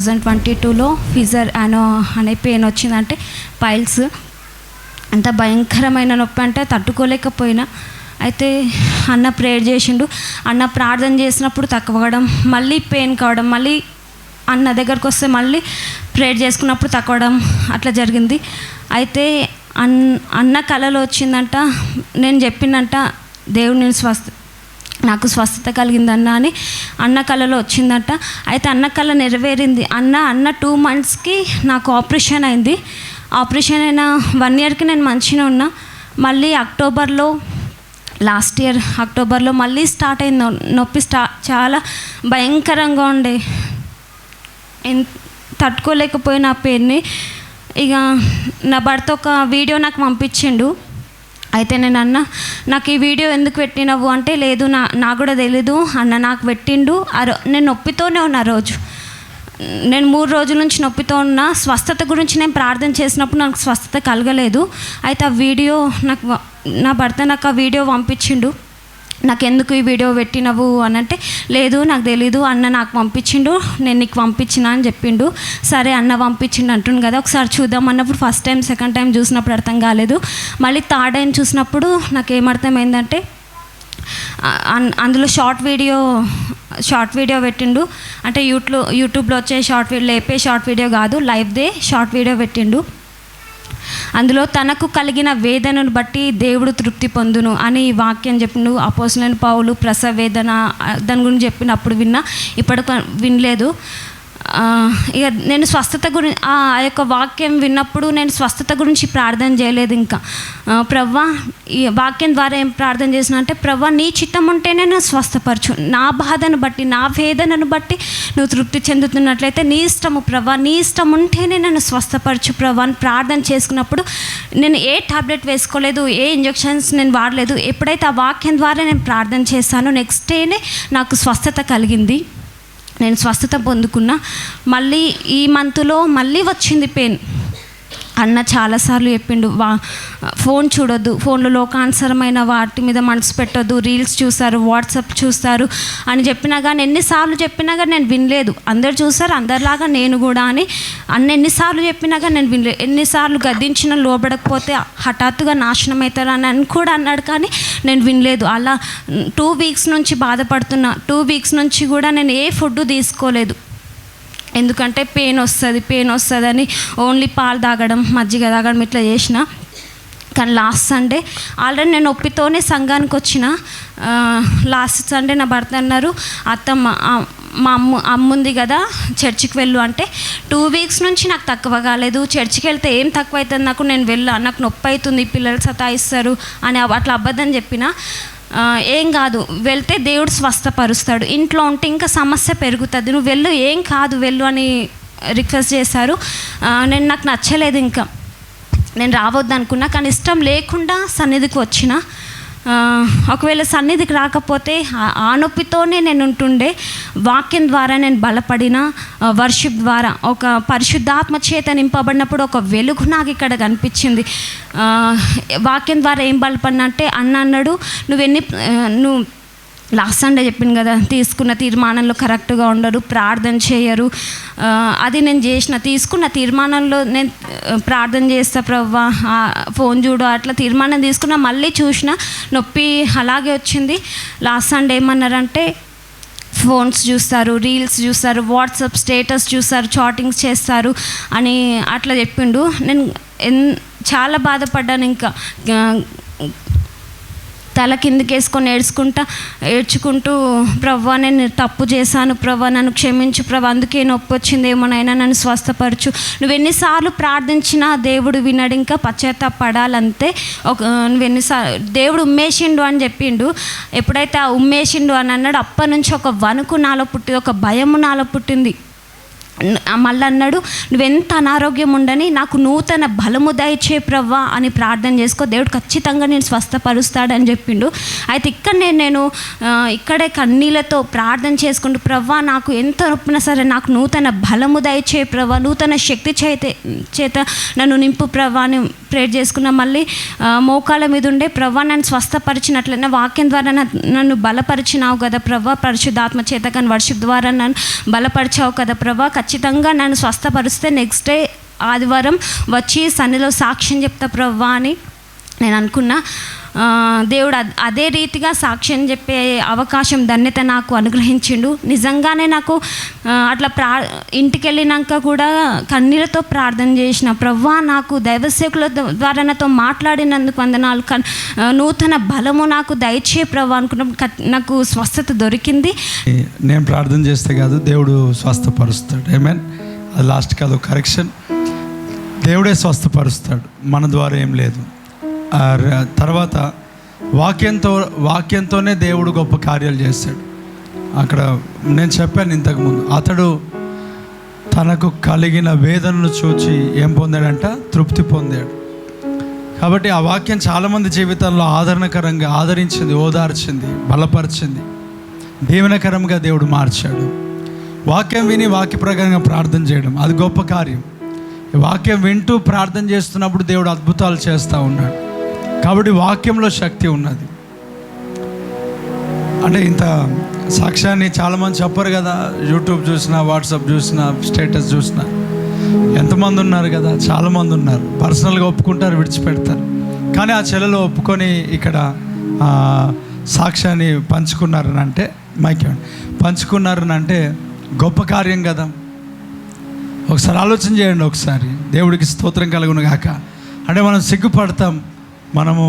Thousand twenty టూలో fissure అనో అనే పెయిన్ వచ్చిందంటే పైల్స్. అంత భయంకరమైన నొప్పి అంటే తట్టుకోలేకపోయినా. అయితే అన్న ప్రేయర్ చేసిండు. అన్న ప్రార్థన చేసినప్పుడు తక్కువడం మళ్ళీ పెయిన్ కావడం మళ్ళీ అన్న దగ్గరకు వస్తే మళ్ళీ ప్రేయర్ చేసుకున్నప్పుడు తక్కువడం అట్లా జరిగింది. అయితే అన్ అన్న కళలో వచ్చిందంట నేను చెప్పినంట దేవుడు నేను స్వస్థ నాకు స్వస్థత కలిగిందన్న అని అన్న కళలో వచ్చిందట. అయితే అన్న కళ నెరవేరింది. అన్న అన్న టూ మంత్స్కి నాకు ఆపరేషన్ అయింది. ఆపరేషన్ అయిన వన్ ఇయర్కి నేను మంచిగా ఉన్నా. మళ్ళీ అక్టోబర్లో లాస్ట్ ఇయర్ అక్టోబర్లో మళ్ళీ స్టార్ట్ అయింది. నొప్పి స్టా చాలా భయంకరంగా ఉండే. తట్టుకోలేకపోయిన ఆ పెయిన్ని ఇక నా భర్త ఒక వీడియో నాకు పంపించిండు. అయితే నేను అన్న నాకు ఈ వీడియో ఎందుకు పెట్టినవు? అంటే లేదు నా నాకు కూడా తెలీదు. అన్న నాకు పెట్టిండు. ఆ రో నేను నొప్పితోనే ఉన్నా ఆ రోజు. నేను మూడు రోజుల నుంచి నొప్పితో ఉన్న. స్వస్థత గురించి నేను ప్రార్థన చేసినప్పుడు నాకు స్వస్థత కలగలేదు. అయితే ఆ వీడియో నాకు నా భర్త నాకు ఆ వీడియో పంపించిండు. నాకు ఎందుకు ఈ వీడియో పెట్టినవు అని అంటే లేదు నాకు తెలీదు అన్న నాకు పంపించిండు నేను నీకు పంపించిన అని చెప్పిండు. సరే అన్న పంపించిండు అంటుండు కదా ఒకసారి చూద్దాం అన్నప్పుడు ఫస్ట్ టైం సెకండ్ టైం చూసినప్పుడు అర్థం కాలేదు. మళ్ళీ థర్డ్ టైం చూసినప్పుడు నాకు ఏమర్థమైందంటే అందులో షార్ట్ వీడియో షార్ట్ వీడియో పెట్టిండు. అంటే యూట్యూబ్ యూట్యూబ్లో వచ్చే షార్ట్ వీడియో లేపే షార్ట్ వీడియో కాదు లైవ్దే షార్ట్ వీడియో పెట్టిండు. అందులో తనకు కలిగిన వేదనను బట్టి దేవుడు తృప్తి పొందును అని ఈ వాక్యం చెప్పిండు అపోసలైన పావులు ప్రసవ వేదన దాని గురించి చెప్పినప్పుడు విన్నా ఇప్పటికి వినలేదు. ఇక నేను స్వస్థత గురించి ఆ యొక్క వాక్యం విన్నప్పుడు నేను స్వస్థత గురించి ప్రార్థన చేయలేదు ఇంకా. ప్రవ్వా ఈ వాక్యం ద్వారా ఏం ప్రార్థన చేసిన అంటే ప్రవ్వా నీ చిత్తం ఉంటేనే నేను స్వస్థపరచు. నా బాధను బట్టి నా వేదనను బట్టి నువ్వు తృప్తి చెందుతున్నట్లయితే నీ ఇష్టము ప్రవ్వా నీ ఇష్టం ఉంటేనే నన్ను స్వస్థపరచు ప్రవ్వా అని ప్రార్థన చేసుకున్నప్పుడు నేను ఏ టాబ్లెట్ వేసుకోలేదు ఏ ఇంజెక్షన్స్ నేను వాడలేదు. ఎప్పుడైతే ఆ వాక్యం ద్వారా నేను ప్రార్థన చేశానో నెక్స్ట్ డేనే నాకు స్వస్థత కలిగింది. నేను స్వస్థత పొందుకున్నా. మళ్ళీ ఈ మంత్లో మళ్ళీ వచ్చింది పెయిన్. అన్న చాలాసార్లు చెప్పిండు వా ఫోన్ చూడొద్దు ఫోన్లో లోకానుసరమైన వాటి మీద మనసు పెట్టొద్దు రీల్స్ చూస్తారు వాట్సాప్ చూస్తారు అని చెప్పినా కానీ ఎన్నిసార్లు చెప్పినా కానీ నేను వినలేదు. అందరు చూస్తారు అందరిలాగా నేను కూడా అని. అన్న ఎన్నిసార్లు చెప్పినా కానీ నేను వినలేదు. ఎన్నిసార్లు గద్దించిన లోబడకపోతే హఠాత్తుగా నాశనం అవుతారు అని అని కూడా అన్నాడు కానీ నేను వినలేదు. అలా టూ వీక్స్ నుంచి బాధపడుతున్నా. టూ వీక్స్ నుంచి కూడా నేను ఏ ఫుడ్ తీసుకోలేదు. ఎందుకంటే పెయిన్ వస్తుంది పెయిన్ వస్తుంది అని ఓన్లీ పాలు తాగడం మజ్జిగ తాగడం ఇట్లా చేసిన. కానీ లాస్ట్ సండే ఆల్రెడీ నేను ఒప్పితోనే సంఘానికి వచ్చిన. లాస్ట్ సండే నా భర్త అన్నారు అత్తమ్మ మా అమ్మ అమ్మ ఉంది కదా చర్చికి వెళ్ళు. అంటే టూ వీక్స్ నుంచి నాకు తక్కువ కాలేదు. చర్చికి వెళ్తే ఏం తక్కువ అవుతుంది? నాకు నేను వెళ్ళా నాకు నొప్పి అవుతుంది పిల్లలు సతాయిస్తారు అని అట్లా అబద్ధం చెప్పిన. ఏం కాదు. వెళ్తే దేవుడు స్వస్థపరుస్తాడు. ఇంట్లో ఉంటే ఇంకా సమస్య పెరుగుతుంది. నువ్వు వెళ్ళు ఏం కాదు వెళ్ళు అని రిక్వెస్ట్ చేశారు. నేను నాకు నచ్చలేదు ఇంకా. నేను రావద్దు అనుకున్నా కానీ ఇష్టం లేకుండా సన్నిధికి వచ్చిన ఒకవేళ సన్నిధికి రాకపోతే ఆ- నొప్పితోనే నేను ఉంటుండే. వాక్యం ద్వారా నేను బలపడిన వర్షిప్ ద్వారా. ఒక పరిశుద్ధాత్మ చేత నింపబడినప్పుడు ఒక వెలుగు నాకు ఇక్కడ కనిపించింది. వాక్యం ద్వారా ఏం బలపడిన అంటే అన్న అన్నాడు నువ్వెన్ని నువ్వు లాస్ట్ సండే చెప్పింది కదా తీసుకున్న తీర్మానంలో కరెక్ట్గా ఉండరు ప్రార్థన చేయరు. అది నేను చేసిన తీసుకున్న తీర్మానంలో నేను ప్రార్థన చేస్తా ప్రవ్వా ఫోన్ చూడు అట్లా తీర్మానం తీసుకున్న మళ్ళీ చూసిన నొప్పి అలాగే వచ్చింది. లాస్ట్ సండే ఏమన్నారంటే ఫోన్స్ చూస్తారు రీల్స్ చూస్తారు వాట్సాప్ స్టేటస్ చూస్తారు చాటింగ్స్ చేస్తారు అని అట్లా చెప్పిండు. నేను ఎన్ చాలా బాధపడ్డాను ఇంకా తల కిందకి వేసుకొని ఏడ్చుకుంటా ఏడ్చుకుంటూ ప్రవ్వా నేను తప్పు చేశాను ప్రవ్వా నన్ను క్షమించు ప్రభా అందుకే నొప్పి వచ్చిందేమోనైనా నన్ను స్వస్థపరచు. నువ్వు ఎన్నిసార్లు ప్రార్థించినా దేవుడు వినడు ఇంకా పశ్చాత్తాపడాలంతే. ఒక నువ్వు ఎన్నిసార్లు దేవుడు ఉమ్మేసిండు అని చెప్పిండు. ఎప్పుడైతే ఆ ఉమ్మేసిండు అని అన్నాడు అప్పటి నుంచి ఒక వణుకు నాలో పుట్టింది ఒక భయము నాలో పుట్టింది. మళ్ళీ అన్నాడు నువ్వెంత అనారోగ్యం ఉండని నాకు నూతన బలము దయచే ప్రవ్వా అని ప్రార్థన చేసుకో. దేవుడు ఖచ్చితంగా నేను స్వస్థపరుస్తాడని చెప్పిండు. అయితే ఇక్కడ నేను నేను ఇక్కడే కన్నీళ్ళతో ప్రార్థన చేసుకుంటూ ప్రవ్వా నాకు ఎంత నొప్పినా సరే నాకు నూతన బలము దయచే ప్రవ్వా నూతన శక్తి చేత చేత నన్ను నింపు ప్రవ్వా అని ప్రేయర్ చేసుకున్నా మళ్ళీ మోకాల మోకాళ్ళ మీద ఉండే ప్రవ్వ నన్ను స్వస్థపరిచినట్లయినా వాక్యం ద్వారా నన్ను- బలపరిచినావు కదా ప్రవ్వ పరిశుద్ధాత్మ చేత కానీ వర్షిప్ ద్వారా నన్ను బలపరిచావు కదా ప్రవ్వ ఖచ్చితంగా నన్ను స్వస్థపరిస్తే నెక్స్ట్ డే ఆదివారం వచ్చి సన్నిలో సాక్ష్యం చెప్తా ప్రవ్వా అని నేను అనుకున్నా. దేవుడు అదే రీతిగా సాక్ష్యం చెప్పే అవకాశం ధన్యత నాకు అనుగ్రహించిండు. నిజంగానే నాకు అట్లా ప్రా ఇంటికి వెళ్ళినాక కూడా కన్నీళ్ళతో ప్రార్థన చేసిన ప్రవ్వా నాకు దైవసేకుల ద్వారా నాతో మాట్లాడినందుకు వందనాలు. కన్ నూతన బలము నాకు దయచే ప్రవ్వా అనుకున్నప్పుడు నాకు స్వస్థత దొరికింది. నేను ప్రార్థన చేస్తే కాదు దేవుడు స్వస్థపరుస్తాడు. ఏమేన్ అది లాస్ట్ కాదు కరెక్షన్ దేవుడే స్వస్థపరుస్తాడు. మన ద్వారా ఏం లేదు. తర్వాత వాక్యంతో వాక్యంతోనే దేవుడు గొప్ప కార్యాలు చేస్తాడు. అక్కడ నేను చెప్పాను ఇంతకుముందు అతడు తనకు కలిగిన వేదనను చూచి ఏం పొందాడంట? తృప్తి పొందాడు. కాబట్టి ఆ వాక్యం చాలామంది జీవితాల్లో ఆదరణకరంగా ఆదరించింది ఓదార్చింది బలపరిచింది. దీవెనకరంగా దేవుడు మార్చాడు. వాక్యం విని వాక్య ప్రకారంగా ప్రార్థన చేయడం అది గొప్ప కార్యం. వాక్యం వింటూ ప్రార్థన చేస్తున్నప్పుడు దేవుడు అద్భుతాలు చేస్తూ ఉన్నాడు. కాబట్టి వాక్యంలో శక్తి ఉన్నది. అంటే ఇంత సాక్ష్యాన్ని చాలామంది చెప్పరు కదా. యూట్యూబ్ చూసినా వాట్సాప్ చూసినా స్టేటస్ చూసినా. ఎంతమంది ఉన్నారు కదా? చాలామంది ఉన్నారు. పర్సనల్గా ఒప్పుకుంటారు విడిచిపెడతారు. కానీ ఆ చెల్లెలు ఒప్పుకొని ఇక్కడ సాక్ష్యాన్ని పంచుకున్నారని అంటే మైక్ పంచుకున్నారని అంటే గొప్ప కార్యం కదా. ఒకసారి ఆలోచన చేయండి ఒకసారి. దేవుడికి స్తోత్రం కలుగును గాక. అంటే మనం సిగ్గుపడతాం. మనము